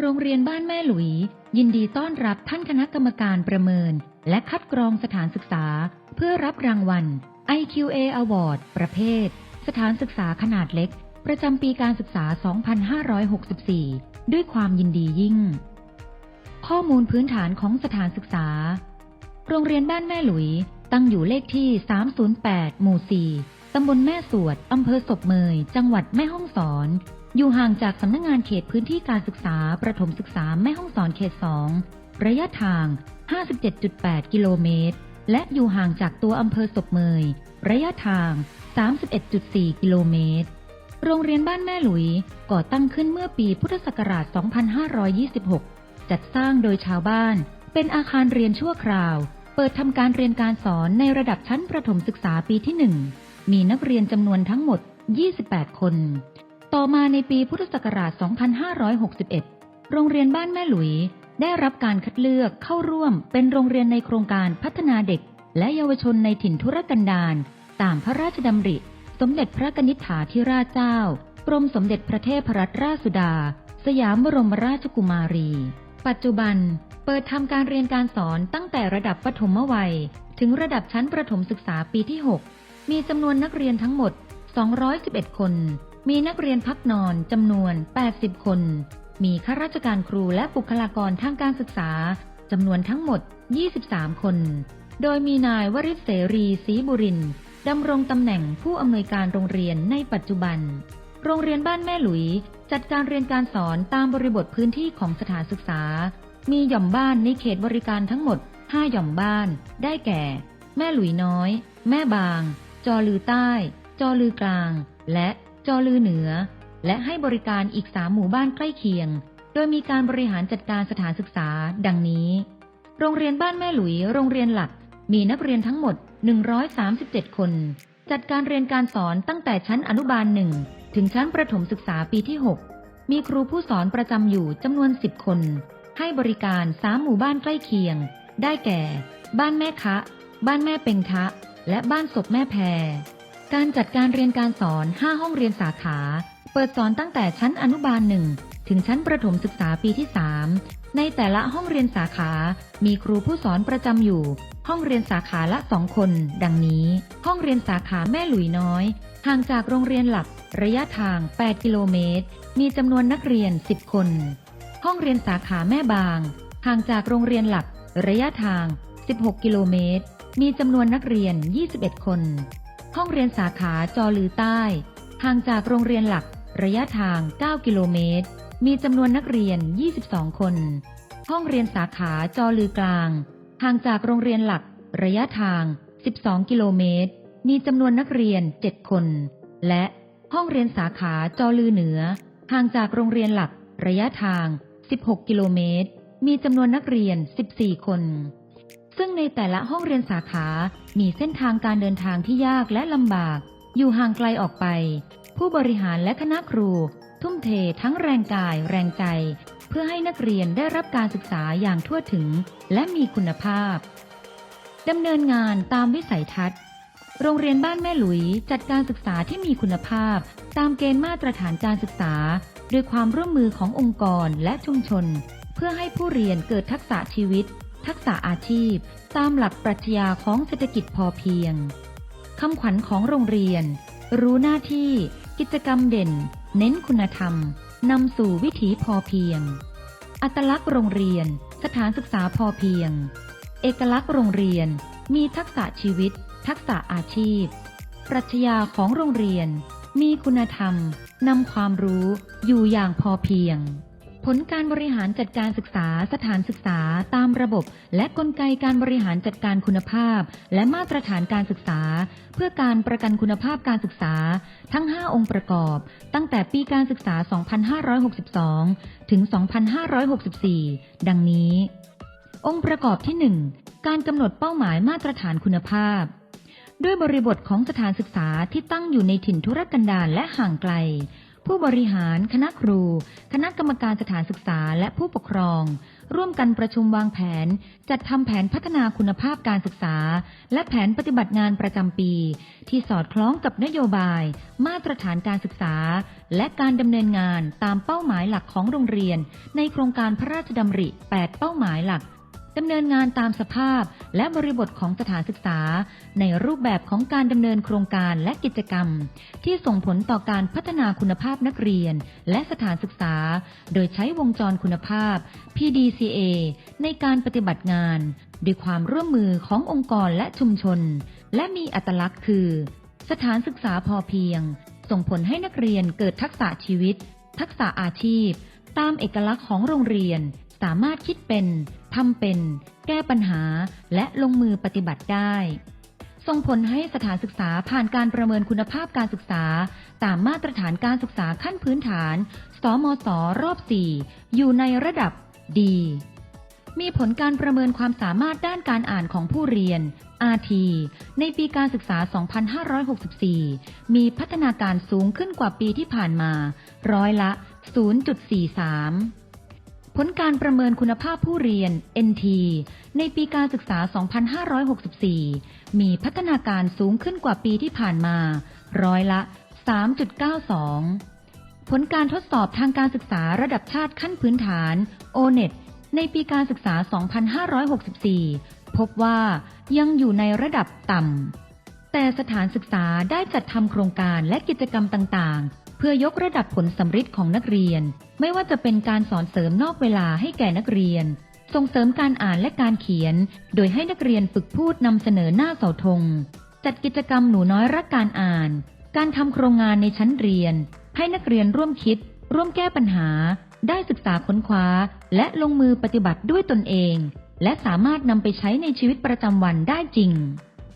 โรงเรียนบ้านแม่หลุย ยินดีต้อนรับท่านคณะกรรมการประเมิน และคัดกรองสถานศึกษา เพื่อรับรางวัล IQA Award ประเภท สถานศึกษาขนาดเล็ก ประจำปีการศึกษา 2564 ด้วยความยินดียิ่ง ข้อมูลพื้นฐานของสถานศึกษา โรงเรียนบ้านแม่หลุย ตั้งอยู่เลขที่ 308 หมู่ 4 ตำบลแม่สวด อำเภอศพเมย จังหวัดแม่ฮ่องสอน อยู่ห่างจากสำนักงงานเขตพื้นที่การศึกษา ประถมศึกษาแม่ฮ่องสอนเขต 2 ระยะทาง 57.8 กิโลเมตร และอยู่ห่างจากตัวอำเภอศพเมย ระยะทาง 31.4 กิโลเมตร โรงเรียนบ้านแม่หลุย ก่อตั้งขึ้นเมื่อปีพุทธศักราช 2526 จัดสร้างโดยชาวบ้าน เป็นอาคารเรียนชั่วคราว เปิดทำการเรียนการสอนในระดับชั้นประถมศึกษาปีที่ 1 มีนักเรียนจำนวนทั้งหมด 28 คน ต่อมาในปีพุทธศักราช 2561 โรงเรียนบ้านแม่หลุย ได้รับการคัดเลือกเข้าร่วมเป็นโรงเรียนในโครงการพัฒนาเด็ก และเยาวชนในถิ่นทุรกันดารตามพระราชดำริ สมเด็จพระกนิษฐาธิราชเจ้า กรมสมเด็จพระเทพรัตนราชสุดา สยามบรมราชกุมารี ปัจจุบันเปิดทำการเรียนการสอนตั้งแต่ระดับปฐมวัย ถึงระดับชั้นประถมศึกษาปีที่ 6 มีจำนวนนักเรียนทั้งหมด 211 คน มีนักเรียนพักนอนจำนวน 80 คน มีข้าราชการครูและบุคลากรทางการศึกษาจำนวนทั้งหมด 23 คน โดยมีนายวริศเสรีศรีบุรินดำรงตำแหน่งผู้อำนวยการโรงเรียนในปัจจุบัน โรงเรียนบ้านแม่หลุย จัดการเรียนการสอนตามบริบทพื้นที่ของสถานศึกษา มีหย่อมบ้านในเขตบริการทั้งหมด 5 หย่อมบ้าน ได้แก่ แม่หลุยน้อย แม่บาง จอลือใต้ จอลือกลาง และ จอลือเหนือ และให้บริการอีก3หมู่บ้านใกล้เคียง โดยมีการบริหารจัดการสถานศึกษา ดังนี้ โรงเรียนบ้านแม่หลุย โรงเรียนหลัก มีนักเรียนทั้งหมด 137 คน จัดการเรียนการสอนตั้งแต่ชั้นอนุบาลหนึ่งถึงชั้นประถมศึกษาปีที่ 6 มีครูผู้สอนประจำอยู่จำนวน 10 คน ให้บริการ3หมู่บ้านใกล้เคียง ได้แก่ บ้านแม่คะ บ้านแม่เป็งทะและบ้านศพแม่แพร การจัดการเรียนการสอน 5 ห้องเรียนสาขา เปิดสอนตั้งแต่ชั้นอนุบาลหนึ่งถึงชั้นประถมศึกษาปีที่ 3 ในแต่ละห้องเรียนสาขา มีครูผู้สอนประจำอยู่ ห้องเรียนสาขาละสองคน ดังนี้ ห้องเรียนสาขาแม่หลุยน้อย ห่างจากโรงเรียนหลัก ระยะทาง 8 กิโลเมตร มีจำนวนนักเรียน 10 คน ห้องเรียนสาขาแม่บาง ห่างจากโรงเรียนหลัก ระยะทาง 16 กิโลเมตร มีจำนวนนักเรียน 21 คน ห้องเรียนสาขาจอลือใต้ ห่างจากโรงเรียนหลัก ระยะทาง 9 กิโลเมตร มีจำนวนนักเรียน 22 คน ห้องเรียนสาขาจอลือกลาง ห่างจากโรงเรียนหลัก ระยะทาง 12 กิโลเมตร มีจำนวนนักเรียน 7 คน และห้องเรียนสาขาจอลือเหนือ ห่างจากโรงเรียนหลัก ระยะทาง 16 กิโลเมตร มีจำนวนนักเรียน 14 คน ซึ่งในแต่ละห้องเรียนสาขา มีเส้นทางการเดินทางที่ยากและลำบาก อยู่ห่างไกลออกไป ผู้บริหารและคณะครู ทุ่มเททั้งแรงกาย แรงใจ เพื่อให้นักเรียนได้รับการศึกษาอย่างทั่วถึง และมีคุณภาพดำเนินงานตามวิสัยทัศน์ โรงเรียนบ้านแม่หลุยจัดการศึกษาที่มีคุณภาพ ตามเกณฑ์มาตรฐานการศึกษาด้วยความร่วมมือขององค์กรและชุมชน เพื่อให้ผู้เรียนเกิดทักษะชีวิต ทักษะอาชีพ ตามหลักปรัชญาของเศรษฐกิจพอเพียงคำขวัญของโรงเรียน รู้หน้าที่ กิจกรรมเด่น เน้นคุณธรรมนำสู่วิถีพอเพียง อัตลักษณ์โรงเรียน สถานศึกษาพอเพียง เอกลักษณ์โรงเรียน มีทักษะชีวิต ทักษะอาชีพ ปรัชญาของโรงเรียน มีคุณธรรมนำความรู้อยู่อย่างพอเพียง ผลการบริหารจัดการศึกษาสถานศึกษาตามระบบ และกลไกการบริหารจัดการคุณภาพ และมาตรฐานการศึกษา เพื่อการประกันคุณภาพการศึกษา ทั้ง 5 องค์ประกอบ ตั้งแต่ปีการศึกษา 2562 ถึง 2564 ดังนี้ องค์ประกอบที่ 1 การกำหนดเป้าหมายมาตรฐานคุณภาพด้วยบริบทของสถานศึกษาที่ตั้งอยู่ในถิ่นทุรกันดารและห่างไกล ผู้บริหาร คณะครู คณะกรรมการสถานศึกษาและผู้ปกครอง ร่วมกันประชุมวางแผน จัดทำแผนพัฒนาคุณภาพการศึกษา และแผนปฏิบัติงานประจำปี ที่สอดคล้องกับนโยบาย มาตรฐานการศึกษา และการดำเนินงานตามเป้าหมายหลักของโรงเรียน ในโครงการพระราชดำริ 8 เป้าหมายหลัก ดำเนินงานตามสภาพและบริบทของสถานศึกษา ในรูปแบบของการดำเนินโครงการและกิจกรรม ที่ส่งผลต่อการพัฒนาคุณภาพนักเรียน และสถานศึกษา โดยใช้วงจรคุณภาพ PDCA ในการปฏิบัติงาน ด้วยความร่วมมือขององค์กรและชุมชน และมีอัตลักษณ์คือ สถานศึกษาพอเพียง ส่งผลให้นักเรียนเกิดทักษะชีวิต ทักษะอาชีพ ตามเอกลักษณ์ของโรงเรียน สามารถคิดเป็น ทำเป็น แก้ปัญหา และลงมือปฏิบัติได้ ส่งผลให้สถานศึกษาผ่านการประเมินคุณภาพการศึกษา ตามมาตรฐานการศึกษาขั้นพื้นฐาน สมศรอบ 4 อยู่ในระดับดี มีผลการประเมินความสามารถด้านการอ่านของผู้เรียน RT ในปีการศึกษา 2564 มีพัฒนาการสูงขึ้นกว่าปีที่ผ่านมา ร้อยละ 0.43 ผลการประเมินคุณภาพผู้เรียน NT ในปีการศึกษา 2564 มีพัฒนาการสูงขึ้นกว่าปีที่ผ่านมา ร้อยละ 3.92 ผลการทดสอบทางการศึกษาระดับชาติขั้นพื้นฐาน ONET ในปีการศึกษา 2564 พบว่ายังอยู่ในระดับต่ำ แต่สถานศึกษาได้จัดทำโครงการและกิจกรรมต่างๆ พื่อยกระดับผลสำฤทธิ์ของนักเรียน ไม่ว่าจะเป็นการสอนเสริมนอกเวลาให้แก่นักเรียน ส่งเสริมการอ่านและการเขียน โดยให้นักเรียนฝึกพูดนำเสนอหน้าเสาธง จัดกิจกรรมหนูน้อยรักการอ่าน การทำโครงงานในชั้นเรียน ให้นักเรียนร่วมคิด ร่วมแก้ปัญหา ได้ศึกษาค้นคว้า และลงมือปฏิบัติด้วยตนเอง และสามารถนำไปใช้ในชีวิตประจำวันได้จริง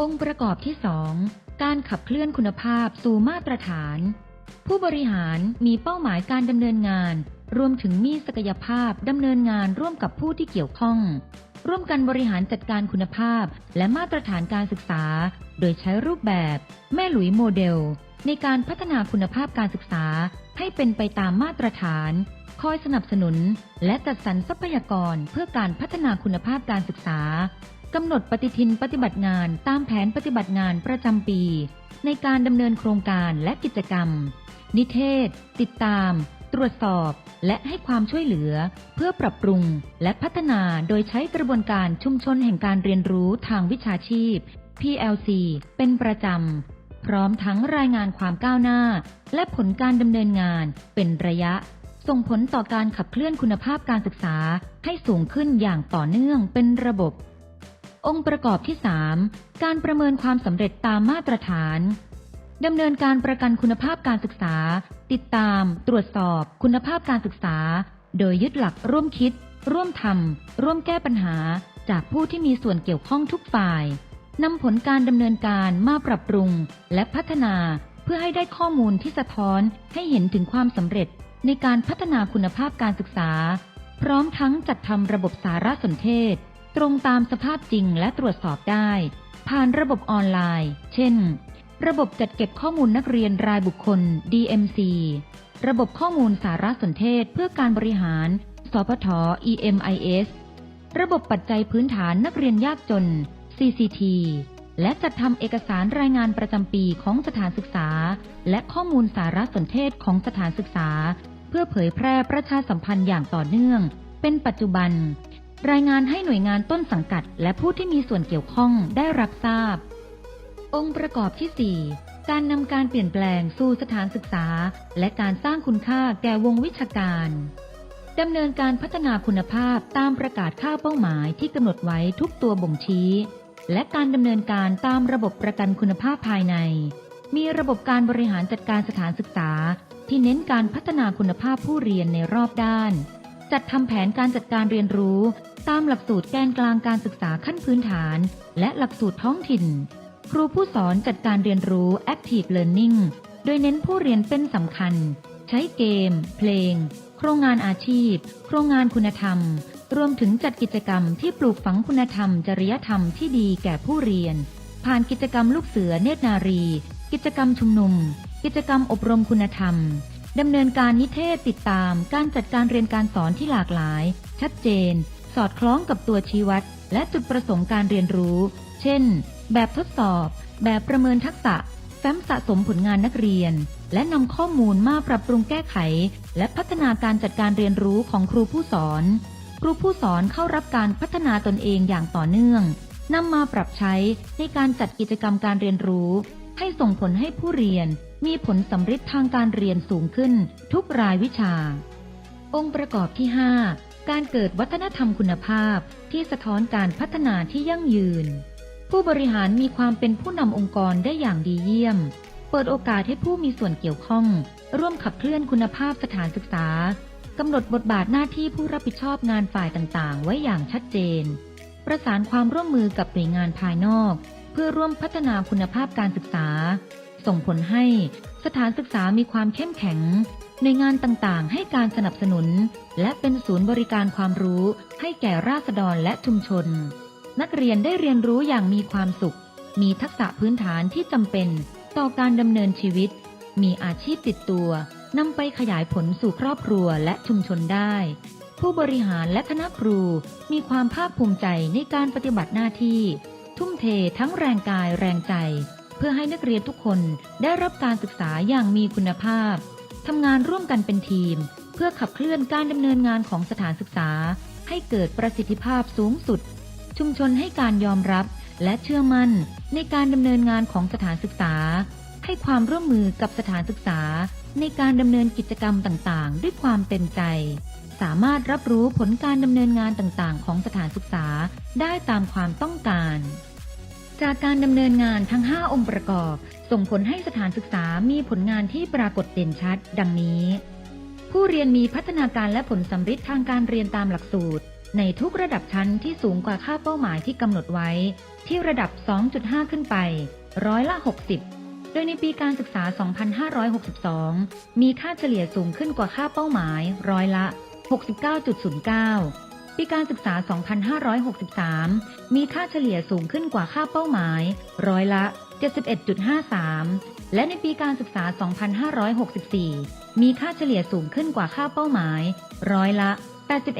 องค์ประกอบที่2การขับเคลื่อนคุณภาพสู่มาตรฐาน ผู้บริหารมีเป้าหมายการดำเนินงาน รวมถึงมีศักยภาพดำเนินงานร่วมกับผู้ที่เกี่ยวข้อง ร่วมกันบริหารจัดการคุณภาพ และมาตรฐานการศึกษา โดยใช้รูปแบบ แม่หลุยโมเดล ในการพัฒนาคุณภาพการศึกษาให้เป็นไปตามมาตรฐาน คอยสนับสนุน และจัดสรรทรัพยากรเพื่อการพัฒนาคุณภาพการศึกษา กำหนดปฏิทินปฏิบัติงานตามแผนปฏิบัติงานประจำปี ในการดำเนินโครงการและกิจกรรม นิเทศ ติดตาม ตรวจสอบ และให้ความช่วยเหลือ เพื่อปรับปรุง และพัฒนาโดยใช้กระบวนการชุมชนแห่งการเรียนรู้ทางวิชาชีพ PLC เป็นประจำ พร้อมทั้งรายงานความก้าวหน้า และผลการดำเนินงานเป็นระยะส่งผลต่อการขับเคลื่อนคุณภาพการศึกษาให้สูงขึ้นอย่างต่อเนื่องเป็นระบบ องค์ประกอบที่ 3 การประเมินความสำเร็จตามมาตรฐานดำเนินการประกันคุณภาพการศึกษา ติดตาม ตรวจสอบคุณภาพการศึกษา โดยยึดหลักร่วมคิด ร่วมทำร่วมแก้ปัญหา จากผู้ที่มีส่วนเกี่ยวข้องทุกฝ่ายนำผลการดำเนินการมาปรับปรุง และพัฒนาเพื่อให้ได้ข้อมูลที่สะท้อนให้เห็นถึงความสำเร็จในการพัฒนาคุณภาพการศึกษา พร้อมทั้งจัดทำระบบสารสนเทศ ตรงตามสภาพจริงและตรวจสอบได้ ผ่านระบบออนไลน์ เช่น ระบบจัดเก็บข้อมูลนักเรียนรายบุคคล DMC ระบบข้อมูลสารสนเทศเพื่อการบริหาร สพท EMIS ระบบปัจจัยพื้นฐานนักเรียนยากจน CCT และจัดทำเอกสารรายงานประจำปีของสถานศึกษา และข้อมูลสารสนเทศของสถานศึกษา เพื่อเผยแพร่ประชาสัมพันธ์อย่างต่อเนื่อง เป็นปัจจุบัน รายงานให้หน่วยงานต้นสังกัด และผู้ที่มีส่วนเกี่ยวข้องได้รับทราบ องค์ประกอบที่ 4 การนำการเปลี่ยนแปลงสู่สถานศึกษา และการสร้างคุณค่าแก่วงวิชาการดำเนินการพัฒนาคุณภาพตามประกาศค่าเป้าหมายที่กำหนดไว้ทุกตัวบ่งชี้ และการดำเนินการตามระบบประกันคุณภาพภายใน มีระบบการบริหารจัดการสถานศึกษา ที่เน้นการพัฒนาคุณภาพผู้เรียนในรอบด้าน จัดทำแผนการจัดการเรียนรู้ ตามหลักสูตรแกนกลางการศึกษาขั้นพื้นฐาน และหลักสูตรท้องถิ่น ครูผู้สอนจัดการเรียนรู้ Active Learning โดยเน้นผู้เรียนเป็นสำคัญ ใช้เกม เพลง โครงงานอาชีพ โครงงานคุณธรรม รวมถึงจัดกิจกรรมที่ปลูกฝังคุณธรรม จริยธรรมที่ดีแก่ผู้เรียน ผ่านกิจกรรมลูกเสือเนตรนารี กิจกรรมชุมนุม กิจกรรมอบรมคุณธรรมดำเนินการนิเทศติดตามการจัดการเรียนการสอนที่หลากหลาย ชัดเจน สอดคล้องกับตัวชี้วัด และจุดประสงค์การเรียนรู้ เช่น แบบทดสอบ แบบประเมินทักษะ แฟ้มสะสมผลงานนักเรียน และนำข้อมูลมาปรับปรุงแก้ไข และพัฒนาการจัดการเรียนรู้ของครูผู้สอน ครูผู้สอนเข้ารับการพัฒนาตนเองอย่างต่อเนื่องนำมาปรับใช้ในการจัดกิจกรรมการเรียนรู้ ให้ส่งผลให้ผู้เรียนมีผลสำฤทธิ์ทางการเรียนสูงขึ้นทุกรายวิชา องค์ประกอบที่ 5 การเกิดวัฒนธรรมคุณภาพที่สะท้อนการพัฒนาที่ยั่งยืน ผู้บริหารมีความเป็นผู้นำองค์กรได้อย่างดีเยี่ยม เปิดโอกาสให้ผู้มีส่วนเกี่ยวข้อง ร่วมขับเคลื่อนคุณภาพสถานศึกษากำหนดบทบาทหน้าที่ผู้รับผิดชอบงานฝ่ายต่างๆ ไว้อย่างชัดเจน ประสานความร่วมมือกับหน่วยงานภายนอก เพื่อร่วมพัฒนาคุณภาพการศึกษา ส่งผลให้สถานศึกษามีความเข้มแข็ง หน่วยงานต่างๆ ให้การสนับสนุน และเป็นศูนย์บริการความรู้ให้แก่ราษฎรและชุมชน นักเรียนได้เรียนรู้อย่างมีความสุข มีทักษะพื้นฐานที่จำเป็น ต่อการดำเนินชีวิต มีอาชีพติดตัวนำไปขยายผลสู่ครอบครัวและชุมชนได้ ผู้บริหารและคณะครูมีความภาคภูมิใจในการปฏิบัติหน้าที่ ทุ่มเททั้งแรงกายแรงใจ เพื่อให้นักเรียนทุกคนได้รับการศึกษาอย่างมีคุณภาพ ทำงานร่วมกันเป็นทีม เพื่อขับเคลื่อนการดำเนินงานของสถานศึกษา ให้เกิดประสิทธิภาพสูงสุด ชุมชนให้การยอมรับและเชื่อมั่นในการดำเนินงานของสถานศึกษา ให้ความร่วมมือกับสถานศึกษา ในการดำเนินกิจกรรมต่างๆ ด้วยความเต็มใจ สามารถรับรู้ผลการดำเนินงานต่างๆ ของสถานศึกษาได้ตามความต้องการ จากการดำเนินงานทั้ง 5 องค์ประกอบ ส่งผลให้สถานศึกษามีผลงานที่ปรากฏเด่นชัด ดังนี้ ผู้เรียนมีพัฒนาการและผลสำฤทธิ์ทางการเรียนตามหลักสูตร ในทุกระดับชั้นที่สูงกว่าค่าเป้าหมายที่กำหนดไว้ ที่ระดับ 2.5 ขึ้นไป ร้อยละ 60 โดยในปีการศึกษา 2562 มีค่าเฉลี่ยสูงขึ้นกว่าค่าเป้าหมาย ร้อยละ 69.09 ปีการศึกษา 2563 มีค่าเฉลี่ยสูงขึ้นกว่าค่าเป้าหมาย ร้อยละ 71.53 และในปีการศึกษา 2564 มีค่าเฉลี่ยสูงขึ้นกว่าค่าเป้าหมาย ร้อยละ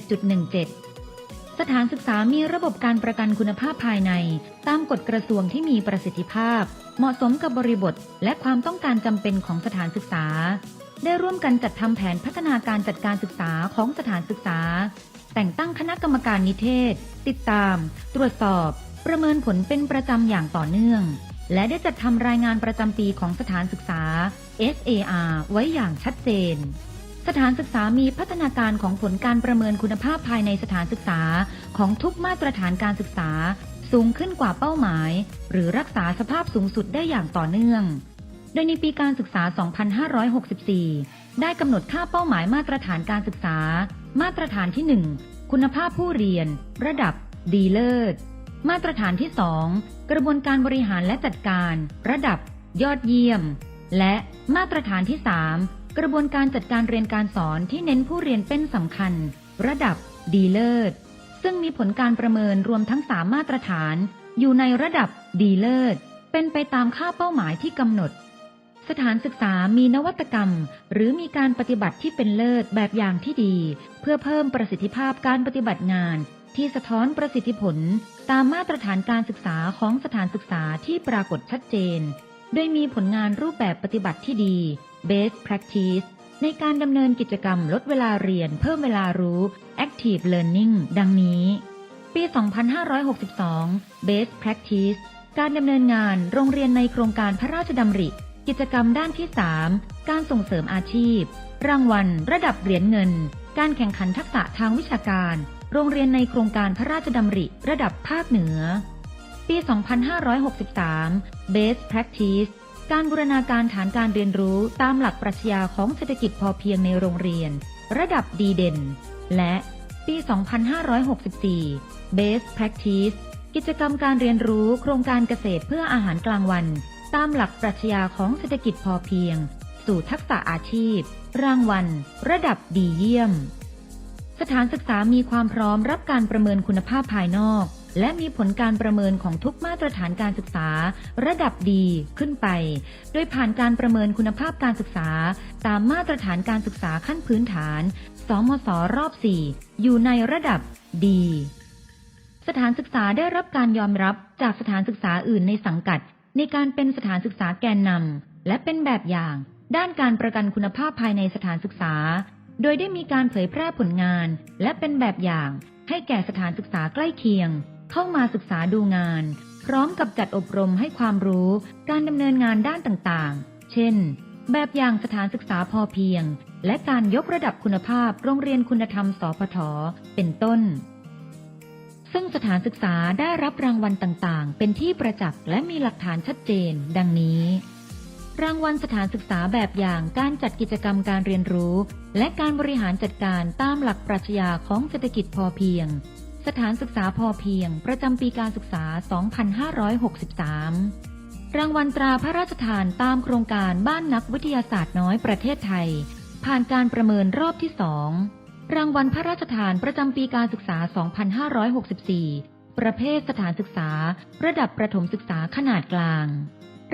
81.17 สถานศึกษามีระบบการประกันคุณภาพภายใน ตามกฎกระทรวงที่มีประสิทธิภาพ เหมาะสมกับบริบท และความต้องการจำเป็นของสถานศึกษา ได้ร่วมกันจัดทำแผนพัฒนาการจัดการศึกษาของสถานศึกษา แต่งตั้งคณะกรรมการนิเทศ ติดตาม ตรวจสอบ ประเมินผลเป็นประจำอย่างต่อเนื่อง และได้จัดทำรายงานประจำปีของสถานศึกษา SAR ไว้อย่างชัดเจน สถานศึกษามีพัฒนาการของผลการประเมินคุณภาพภายในสถานศึกษาของทุกมาตรฐานการศึกษา สูงขึ้นกว่าเป้าหมาย หรือรักษาสภาพสูงสุดได้อย่างต่อเนื่อง โดยในปีการศึกษา 2564 ได้กำหนดค่าเป้าหมายมาตรฐานการศึกษา มาตรฐานที่ 1 คุณภาพผู้เรียน ระดับ ดีเลิศ มาตรฐานที่ 2 กระบวนการบริหารและจัดการ ระดับ ยอดเยี่ยม และมาตรฐานที่ 3 กระบวนการจัดการเรียนการสอนที่เน้นผู้เรียนเป็นสำคัญ ระดับ ดีเลิศ ซึ่งมีผลการประเมินรวมทั้ง 3 มาตรฐาน อยู่ในระดับ ดีเลิศ เป็นไปตามค่าเป้าหมายที่กำหนด สถานศึกษามีนวัตกรรม หรือมีการปฏิบัติที่เป็นเลิศแบบอย่างที่ดี เพื่อเพิ่มประสิทธิภาพการปฏิบัติงาน ที่สะท้อนประสิทธิผล ตามมาตรฐานการศึกษาของสถานศึกษาที่ปรากฏชัดเจน โดยมีผลงานรูปแบบปฏิบัติที่ดี best practice ในการดำเนินกิจกรรมลดเวลาเรียน เพิ่มเวลารู้ active learning ดังนี้ ปี 2562 best practice การดำเนินงานโรงเรียนในโครงการพระราชดำริ กิจกรรมด้านที่ 3 การส่งเสริมอาชีพ รางวัล ระดับเหรียญเงิน การแข่งขันทักษะทางวิชาการ โรงเรียนในโครงการพระราชดำริ ระดับภาคเหนือ ปี 2563 Best Practice การบูรณาการฐานการเรียนรู้ตามหลักปรัชญาของเศรษฐกิจพอเพียงในโรงเรียน ระดับดีเด่น และปี 2564 Best Practice กิจกรรมการเรียนรู้โครงการเกษตรเพื่ออาหารกลางวัน ตามหลักปรัชญาของเศรษฐกิจพอเพียง สู่ทักษะอาชีพ รางวัล ระดับดีเยี่ยม สถานศึกษามีความพร้อมรับการประเมินคุณภาพภายนอก และมีผลการประเมินของทุกมาตรฐานการศึกษา ระดับดีขึ้นไป โดยผ่านการประเมินคุณภาพการศึกษา ตามมาตรฐานการศึกษาขั้นพื้นฐาน สมศรอบ 4 อยู่ในระดับดีสถานศึกษาได้รับการยอมรับจากสถานศึกษาอื่นในสังกัด ในการเป็นสถานศึกษาแกนนำและเป็นแบบอย่าง ด้านการประกันคุณภาพภายในสถานศึกษา โดยได้มีการเผยแพร่ผลงาน และเป็นแบบอย่าง ให้แก่สถานศึกษาใกล้เคียง เข้ามาศึกษาดูงาน พร้อมกับจัดอบรมให้ความรู้ การดำเนินงานด้านต่างๆ เช่น แบบอย่างสถานศึกษาพอเพียง และการยกระดับคุณภาพโรงเรียนคุณธรรมสพทเป็นต้น ซึ่งสถานศึกษาได้รับรางวัลต่างๆ เป็นที่ประจักษ์และมีหลักฐานชัดเจน ดังนี้ รางวัลสถานศึกษาแบบอย่างการจัดกิจกรรมการเรียนรู้ และการบริหารจัดการตามหลักปรัชญาของเศรษฐกิจพอเพียง สถานศึกษาพอเพียง ประจำปีการศึกษา 2563 รางวัลตราพระราชทานตามโครงการบ้านนักวิทยาศาสตร์น้อยประเทศไทย ผ่านการประเมินรอบที่สอง รางวัลพระราชทานประจำปีการศึกษา 2564 ประเภทสถานศึกษา ระดับประถมศึกษาขนาดกลาง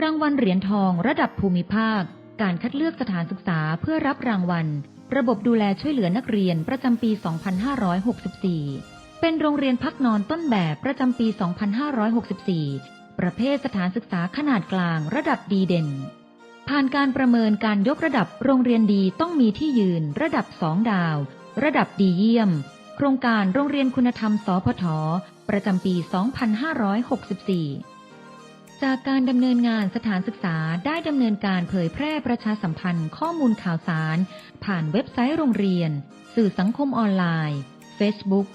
รางวัลเหรียญทองระดับภูมิภาค การคัดเลือกสถานศึกษาเพื่อรับรางวัล ระบบดูแลช่วยเหลือนักเรียนประจำปี 2564 เป็นโรงเรียนพักนอนต้นแบบประจำปี 2564 ประเภทสถานศึกษาขนาดกลาง ระดับดีเด่น ผ่านการประเมินการยกระดับโรงเรียนดีต้องมีที่ยืนระดับ 2 ดาว ระดับดีเยี่ยม โครงการโรงเรียนคุณธรรม สพท ประจำปี 2564 จากการดำเนินงานสถานศึกษาได้ดำเนินการเผยแพร่ประชาสัมพันธ์ข้อมูลข่าวสาร ผ่านเว็บไซต์โรงเรียน สื่อสังคมออนไลน์ Facebook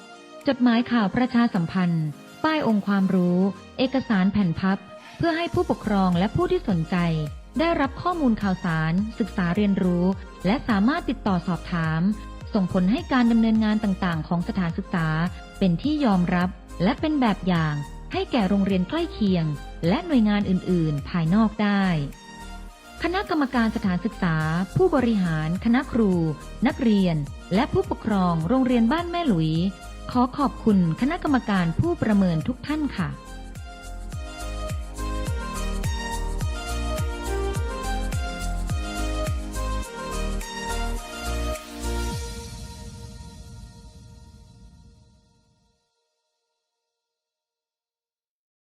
จดหมายข่าวประชาสัมพันธ์ ป้ายองค์ความรู้ เอกสารแผ่นพับ เพื่อให้ผู้ปกครองและผู้ที่สนใจ ได้รับข้อมูลข่าวสาร ศึกษาเรียนรู้ และสามารถติดต่อสอบถาม ส่งผลให้การดำเนินงานต่างๆ ของสถานศึกษา เป็นที่ยอมรับ และเป็นแบบอย่าง ให้แก่โรงเรียนใกล้เคียง และหน่วยงานอื่น ๆ ภายนอกได้ คณะกรรมการสถานศึกษา ผู้บริหาร คณะครู นักเรียน และผู้ปกครองโรงเรียนบ้านแม่หลุย ขอขอบคุณคณะกรรมการผู้ประเมินทุกท่านค่ะ